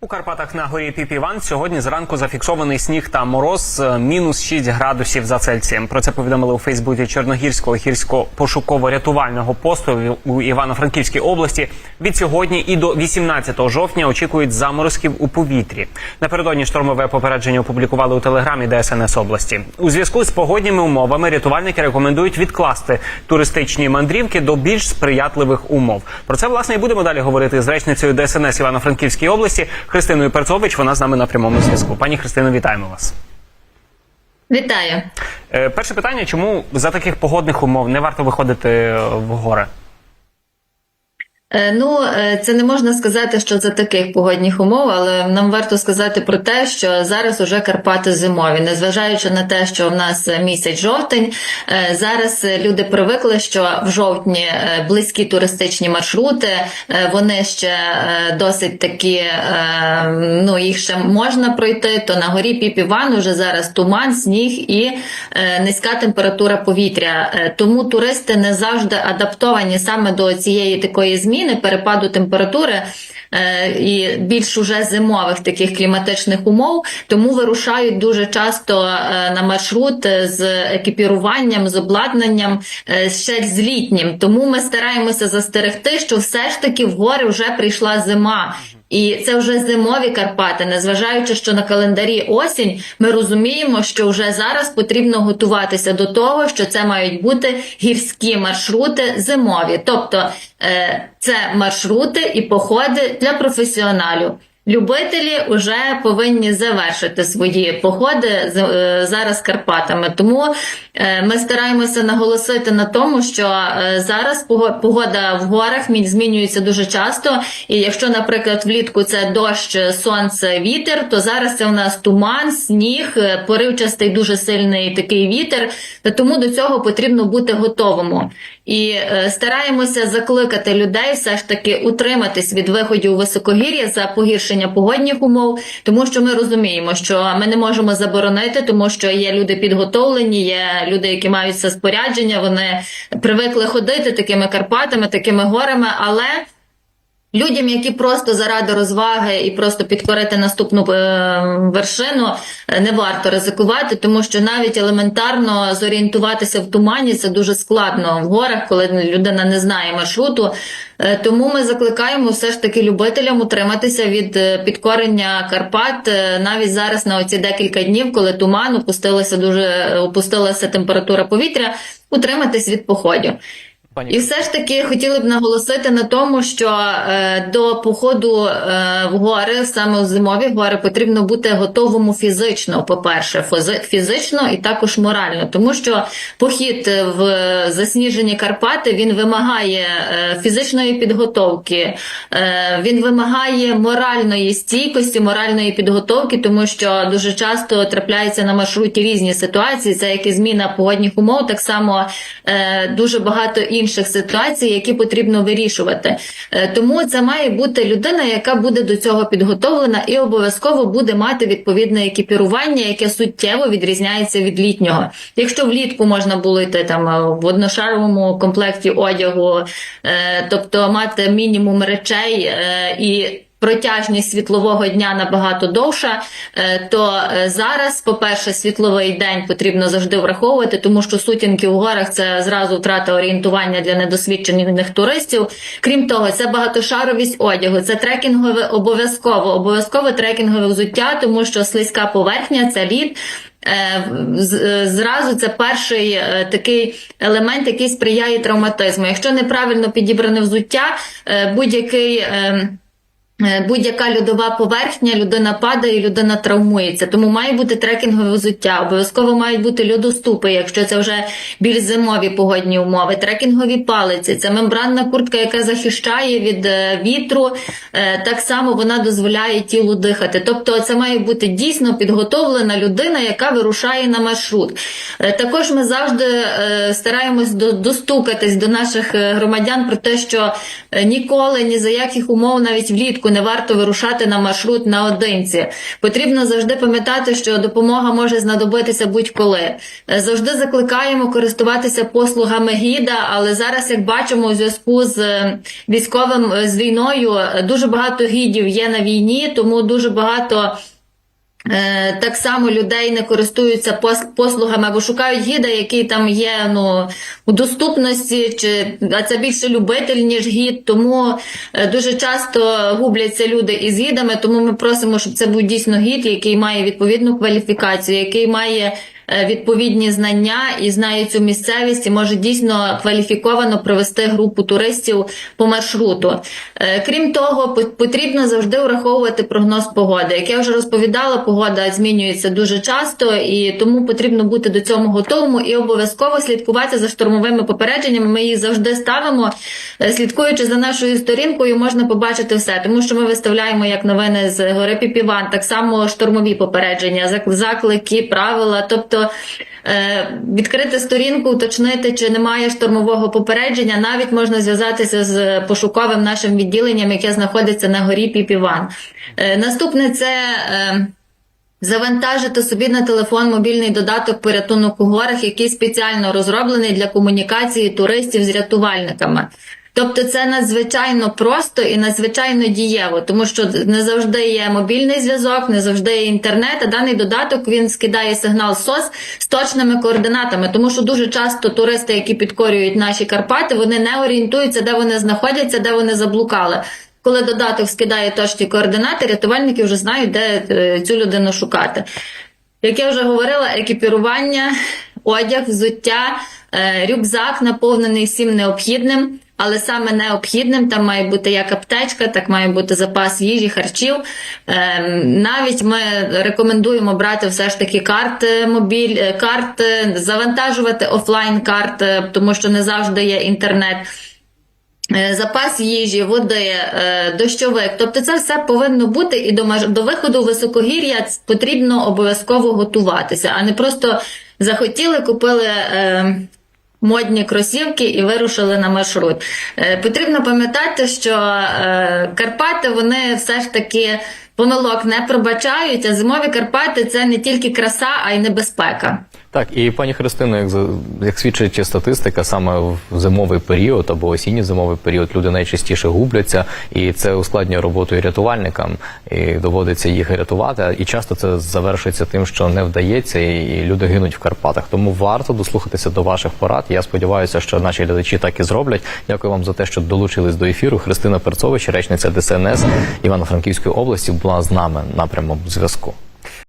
У Карпатах на горі Піпіван сьогодні зранку зафіксований сніг та мороз е, мінус 6 градусів за Цельсієм. Про це повідомили у Фейсбуці Чорногірського гірсько-пошуково-рятувального посту у Івано-Франківській області. Від сьогодні і до 18 жовтня очікують заморозків у повітрі. Напередодні штормове попередження опублікували у телеграмі ДСНС області. У зв'язку з погодніми умовами рятувальники рекомендують відкласти туристичні мандрівки до більш сприятливих умов. Про це власне і будемо далі говорити з речницею ДСНС Івано-Франківської області Христиною Перцович. Вона з нами на прямому зв'язку. Пані Христино, вітаємо вас. Вітаю. Е, перше питання: чому за таких погодних умов не варто виходити в гори? Е, Ну, е, це не можна сказати, що за таких погодних умов, але нам варто сказати про те, що зараз уже Карпати зимові, незважаючи на те, що в нас місяць жовтень, е, зараз люди привикли, що в жовтні близькі туристичні маршрути, вони ще досить такі, ну їх ще можна пройти. То на горі Піпіван уже зараз туман, сніг і низька температура повітря. Тому туристи не завжди адаптовані саме до цієї такої зміни, перепаду температури. е, І більш уже зимових таких кліматичних умов, тому вирушають дуже часто е, на маршрут з екіпіруванням, з обладнанням е, ще з літнім. Тому ми стараємося застерегти, що все ж таки в гори вже прийшла зима. І це вже зимові Карпати, незважаючи, що на календарі осінь, ми розуміємо, що вже зараз потрібно готуватися до того, що це мають бути гірські маршрути зимові, тобто е, це маршрути і походи для професіоналів. Любителі вже повинні завершити свої походи е, зараз Карпатами. Тому е, ми стараємося наголосити на тому, що е, зараз пого- погода в горах мі- змінюється дуже часто. І якщо, наприклад, влітку це дощ, сонце, вітер, то зараз це у нас туман, сніг, поривчастий дуже сильний такий вітер. Та Тому до цього потрібно бути готовому. І е, стараємося закликати людей все ж таки утриматись від виходів у високогір'я за погіршення погодних умов, тому що ми розуміємо, що ми не можемо заборонити, тому що є люди підготовлені, є люди, які мають все спорядження, вони привикли ходити такими Карпатами, такими горами, але. Людям, які просто заради розваги і просто підкорити наступну е, вершину, е, не варто ризикувати, тому що навіть елементарно зорієнтуватися в тумані це дуже складно в горах, коли людина не знає маршруту. Е, Тому ми закликаємо все ж таки любителям утриматися від підкорення Карпат навіть зараз на оці декілька днів, коли туман опустилася дуже опустилася температура повітря, утриматись від походів. Пані І все ж таки хотіли б наголосити на тому, що е, до походу е, в гори, саме у зимові гори, потрібно бути готовому фізично, по-перше, фізи- фізично і також морально, тому що похід в засніжені Карпати він вимагає е, фізичної підготовки, е, він вимагає моральної стійкості, моральної підготовки, тому що дуже часто трапляються на маршруті різні ситуації. Це як і зміна погодних умов, так само е, дуже багато інших ситуацій, які потрібно вирішувати. Е, тому це має бути людина, яка буде до цього підготовлена і обов'язково буде мати відповідне екіпірування, яке суттєво відрізняється від літнього. Якщо влітку можна було йти там е, в одношаровому комплекті одягу, е, тобто мати мінімум речей і. Протяжність світлового дня набагато довша, е, то е, зараз, по-перше, світловий день потрібно завжди враховувати, тому що сутінки у горах це зразу втрата орієнтування для недосвідчених туристів. Крім того, це багатошаровість одягу, це трекінгове обов'язково, обов'язково трекінгове взуття, тому що слизька поверхня це лід. Е, Зразу це перший такий елемент, який сприяє травматизму. Якщо неправильно підібране взуття, будь-який. Е, Будь-яка льодова поверхня, людина падає, людина травмується. Тому має бути трекінгове взуття. Обов'язково мають бути льодоступи, якщо це вже більш зимові погодні умови. Трекінгові палиці це мембранна куртка, яка захищає від е, вітру. Е, Так само вона дозволяє тілу дихати. Тобто, це має бути дійсно підготовлена людина, яка вирушає на маршрут. Також ми завжди стараємось достукатись до наших громадян про те, що ніколи ні за яких умов навіть влітку не варто вирушати на маршрут наодинці. Потрібно завжди пам'ятати, що допомога може знадобитися будь-коли. Е, Завжди закликаємо користуватися послугами гіда, але зараз, як бачимо, у зв'язку з е, військовим е, з війною дуже багато гідів є на війні, тому дуже багато. Е, Так само людей не користуються послугами або шукають гіда, який там є ну, у доступності, чи а це більше любитель, ніж гід. Тому е, дуже часто губляться люди із гідами. Тому ми просимо, щоб це був дійсно гід, який має відповідну кваліфікацію, який має відповідні знання і знає цю місцевість, і може дійсно кваліфіковано провести групу туристів по маршруту. Е, Крім того, по- потрібно завжди враховувати прогноз погоди. Як я вже розповідала, погода змінюється дуже часто, і тому потрібно бути до цього готовому і обов'язково слідкувати за штормовими попередженнями. Ми їх завжди ставимо. Е, Слідкуючи за нашою сторінкою, можна побачити все, тому що ми виставляємо як новини з гори Піпіван, так само штормові попередження, заклики, правила. Тобто е, відкрити сторінку, уточнити, чи немає штормового попередження. Навіть можна зв'язатися з пошуковим нашим відділенням, яке знаходиться на горі Піпіван. Е, Наступне це. е, Завантажити собі на телефон мобільний додаток порятунок у горах, який спеціально розроблений для комунікації туристів з рятувальниками. Тобто це надзвичайно просто і надзвичайно дієво, тому що не завжди є мобільний зв'язок, не завжди є інтернет. А даний додаток він скидає сигнал СОС з точними координатами, тому що дуже часто туристи, які підкорюють наші Карпати, вони не орієнтуються, де вони знаходяться, де вони заблукали. Коли додаток скидає точні координати, рятувальники вже знають, де е, цю людину шукати. Як я вже говорила, екіпірування, одяг, взуття, рюкзак наповнений всім необхідним, але саме необхідним там має бути як аптечка, так має бути запас їжі, харчів. Е, Навіть ми рекомендуємо брати все ж таки карти, мобіль, е, карти, завантажувати офлайн карти, тому що не завжди є інтернет. Е, Запас їжі, води, е, дощовик. Тобто це все повинно бути і до, до виходу високогір'я потрібно обов'язково готуватися, а не просто захотіли, купили. Модні кросівки і вирушили на маршрут. Е, потрібно пам'ятати, що е, Карпати вони все ж таки помилок не пробачають, а зимові Карпати це не тільки краса, а й небезпека. Так, і пані Христино, як, як свідчить статистика, саме в зимовий період або осінній зимовий період люди найчастіше губляться, і це ускладнює роботу і рятувальникам, і доводиться їх рятувати. І часто це завершується тим, що не вдається, і люди гинуть в Карпатах. Тому варто дослухатися до ваших порад. Я сподіваюся, що наші глядачі так і зроблять. Дякую вам за те, що долучились до ефіру. Христина Перцович, речниця ДСНС Івано-Франківської області, була з нами на прямому зв'язку.